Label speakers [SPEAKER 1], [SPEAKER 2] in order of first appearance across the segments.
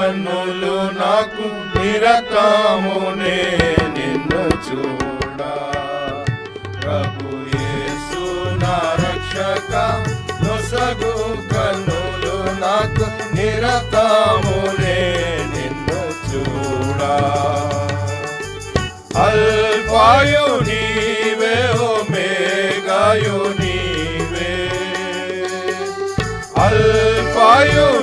[SPEAKER 1] కన్నులు నాకు నిరతమునే నిన్ను చూడ. ప్రభు యేసు నా రక్షక నొసగు కన్నులు నాకు నిరతమునే నిన్ను చూడ. అల్ఫాయు నీవే ఒమేగాయు నీవే. అల్ఫాయు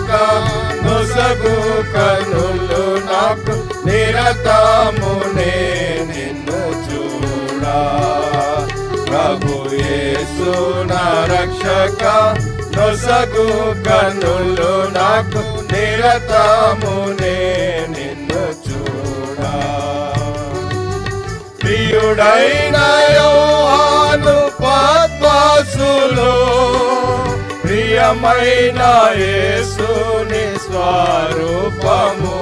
[SPEAKER 1] రక్షక నొసగు కనులు నాకు నిరతమునే నిన్ను చూడా. ప్రభు యేసు నా రక్షక నొసగు కనులు నాకు నిరతమునే నిన్ను చూడా. ప్రియుడైన యోహాను పద్మాసులో ప్రియమైన యేసుని స్వరూపము.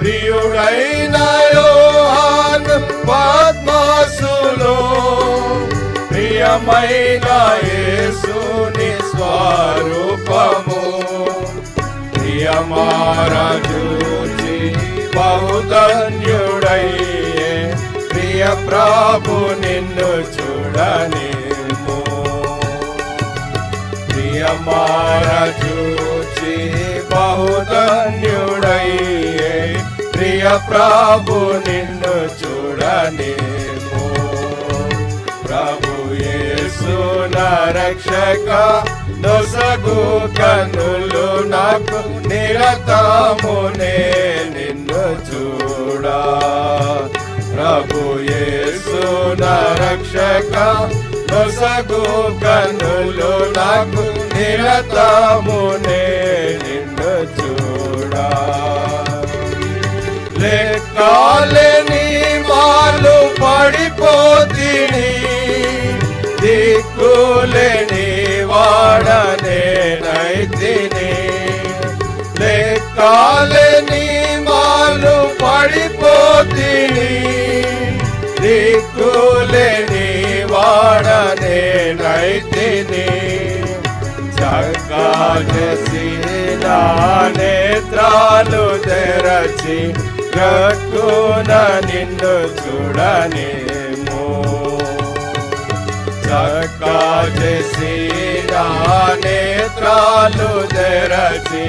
[SPEAKER 1] ప్రియుడైన యోహాన్ పద్మాసులో ప్రియమైన యేసుని స్వరూపము. ప్రియమారజూచి బహుధన్యుడయ్యే ప్రియ ప్రభు నిన్ను చూడని ప్రియమారజూచి బహుధన్యుడయ్యే ప్రియ ప్రభు నిన్ను చూడనేమో ప్రభు యేసు రక్షక దొసగు కనులు నాకు నిరతమునే నిన్ను చూడా. నొసగు కన్నులు నాకు నిరతమునే నిన్ను చూడా. లెక్కాలని మాలు పడిపోతిని దిక్కులేని వాడనే నైతిని. లెక్కాలేని వాళ్ళు పడిపోతిని దిక్కులేని నేనైతిని నైతిని చక్కసి నా నేత్రాలు తెరచి గట్టున నిన్ను చూడనేమో చక్కసి నా నేత్రాలు తెరచి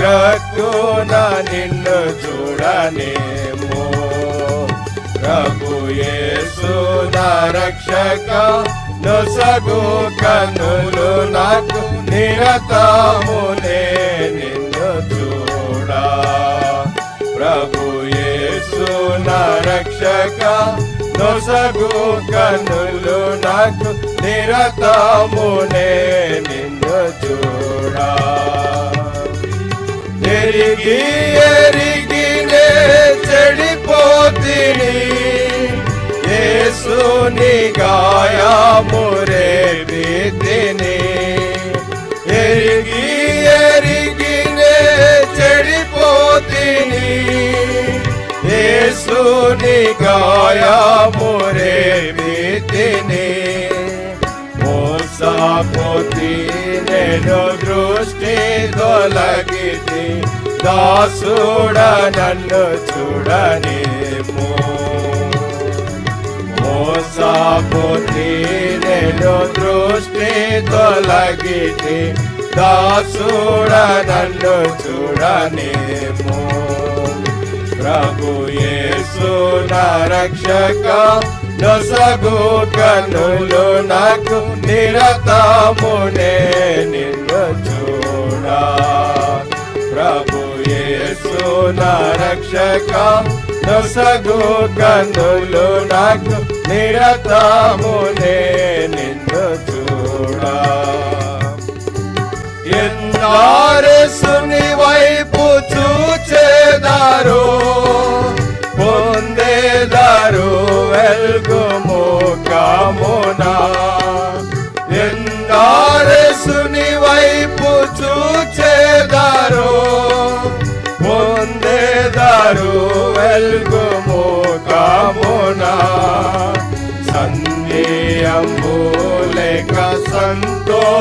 [SPEAKER 1] గట్టున నిన్ను చూడనేమో ప్రభు యేసు రక్షక నొసగు కనులు నాకు నిరతమునే నిన్ను చూడా. ప్రభు యేసు నా రక్షక నొసగు కనులు నాకు నిరతమునే నిన్ను చూడా. ఎరిగి ఎరిగినే చెడిపోతిని యేసుని గాయమురే విధిని. ఎరిగి ఎరిగి నే చెడిపోతిని. యేసుని గాయమురే విధిని. మోసపోతి నేను దృష్టి తొలగితి. దాసుడ నన్ను చూడనేమో మోసపోతి నేను దృష్టి తొలగితి. దాసుడ నన్ను చూడనేమో. ప్రభు యేసు నా రక్షక నొసగు కన్నులు నాకు నిరతమునే నిన్ను చూడా. ప్రభు యేసు నా రక్షక నొసగు కన్నులు నాకు నిరతమునే నిన్ను చూడా. ఎన్నారసుని వైపు చూచేదారు పొందేదారు వెల్గుము కామునా ఎన్నారసుని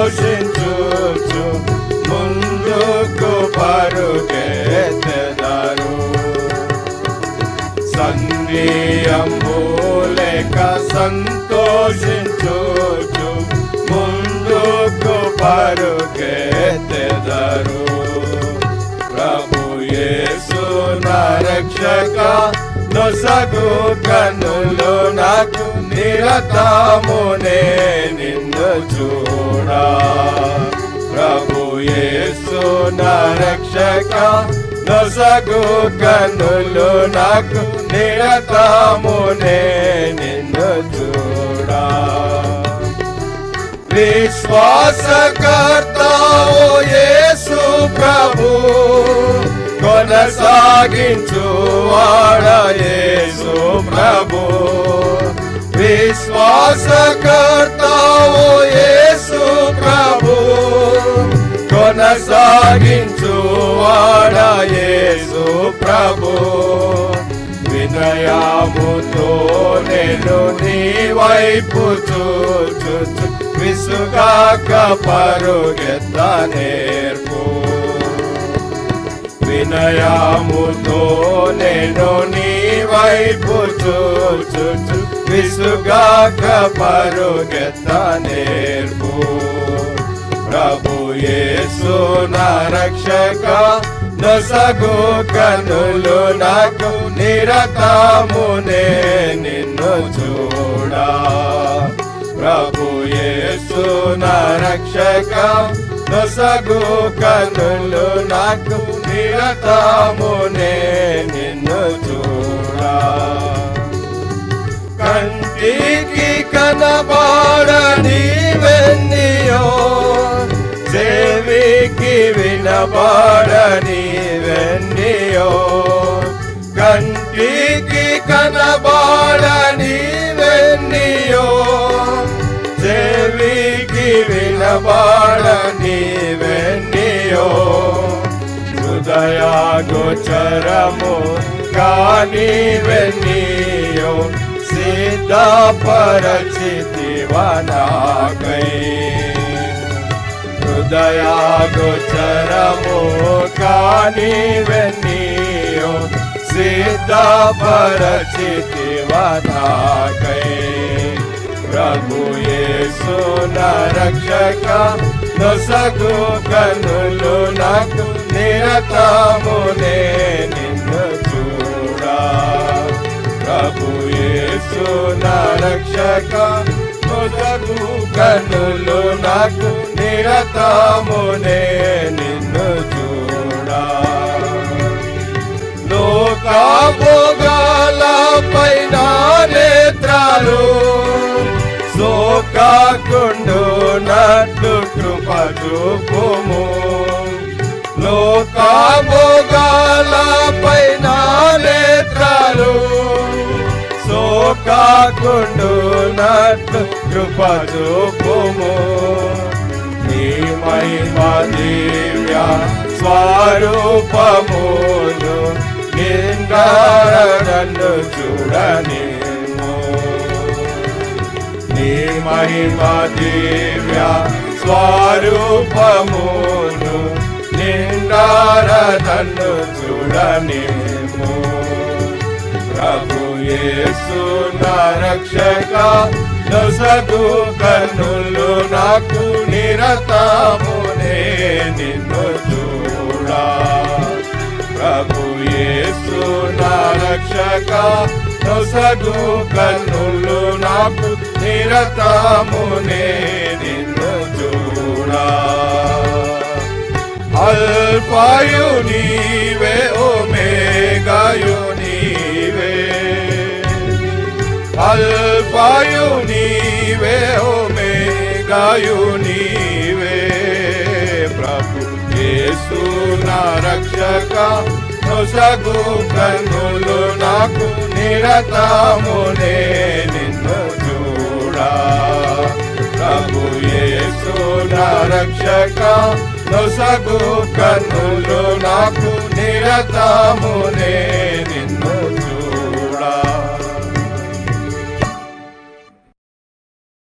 [SPEAKER 1] సంతోషించుచు ముందుకు పరుగెత్తెదరు సందేయంబులేక సంతోషించుచు ముందుకు పరుగెత్తెదరు ప్రభు యేసు నా నొసగు కనులు నాకు నిరతమునే నిన్ను చూడా. ప్రభు యేసు నరక్షక నొసగు కనులు నాకు నిరతమునే నిన్ను చూడా. విశ్వాసకర్త యేసు ప్రభు కొనసాగించు వాడ యేసు ప్రభు. విశ్వాసకర్త యేసు ప్రభు. కొనసాగించు వాడ యేసు ప్రభు. వినయాముతో నేను నీ వైపు చూచు విసుగాక పరుగెత్త నేర్పు. వినయాముతో నేను వైపు చూచు విసుగాక పరుగెత్త నేర్పు. ప్రభు యేసు నా రక్షక నొసగు కనులు నాకు నిరతమునే నిన్ను చూడా. ప్రభు యేసు నా రక్షక నొసగు కనులు నాకు నిరతమునే నిన్ను చూడా. కంటికి కనబాడని వెన్నియో చెవికి వినబాడని వెన్నియో కంటికి కనబాడని వెన్నియో చెవికి వినబాడని వెన్నియో దయా గోచరము కాని వెన్నీయో సిద్ధపరచితివనాగై హృదయా గోచరము కాని వెన్నీయో సిద్ధపరచితివనాకై. ప్రభు యేసు నా రక్షక నొసగు కనులు నాకు నిరతమునే నిన్ను చూడా. ప్రభు యేసు నా రక్షక నొసగు కనులు నాకు నిరతమునే నిన్ను చూడా. లోకాభోగాల పైన నేత్రాలు సోకాకుండు నట్లు కృప చూపుము. లోకాభోగాల పైన నేత్రాలు సోకాకుండు నట్లు కృప చూపుము. నీ మహిమ దివ్య స్వరూపములు నిందారను చూడనేమో నీ మహిమ దివ్య స్వరూపములు నిందారను చూడనేమో ప్రభు యేసు నా రక్షక నొసగు కన్నులు నాకు నిరతమునే నిన్ను చూడా ప్రభు యేసు నా రక్షక నొసగు కన్నులు నాకు నిరతమునే నిన్ను చూడా అల్పాయు నీవే ఓమేగాయు నీవే. అల్పాయు నీవే ఓమేగాయు నీవే. ప్రభు యేసు నా రక్షక నొసగు కన్నులు నాకు నిరతమునే నిన్ను చూడా. ప్రభు యేసు నా రక్షక నొసగు కన్నులు నాకు నిరతమునే నిన్ను చూడా.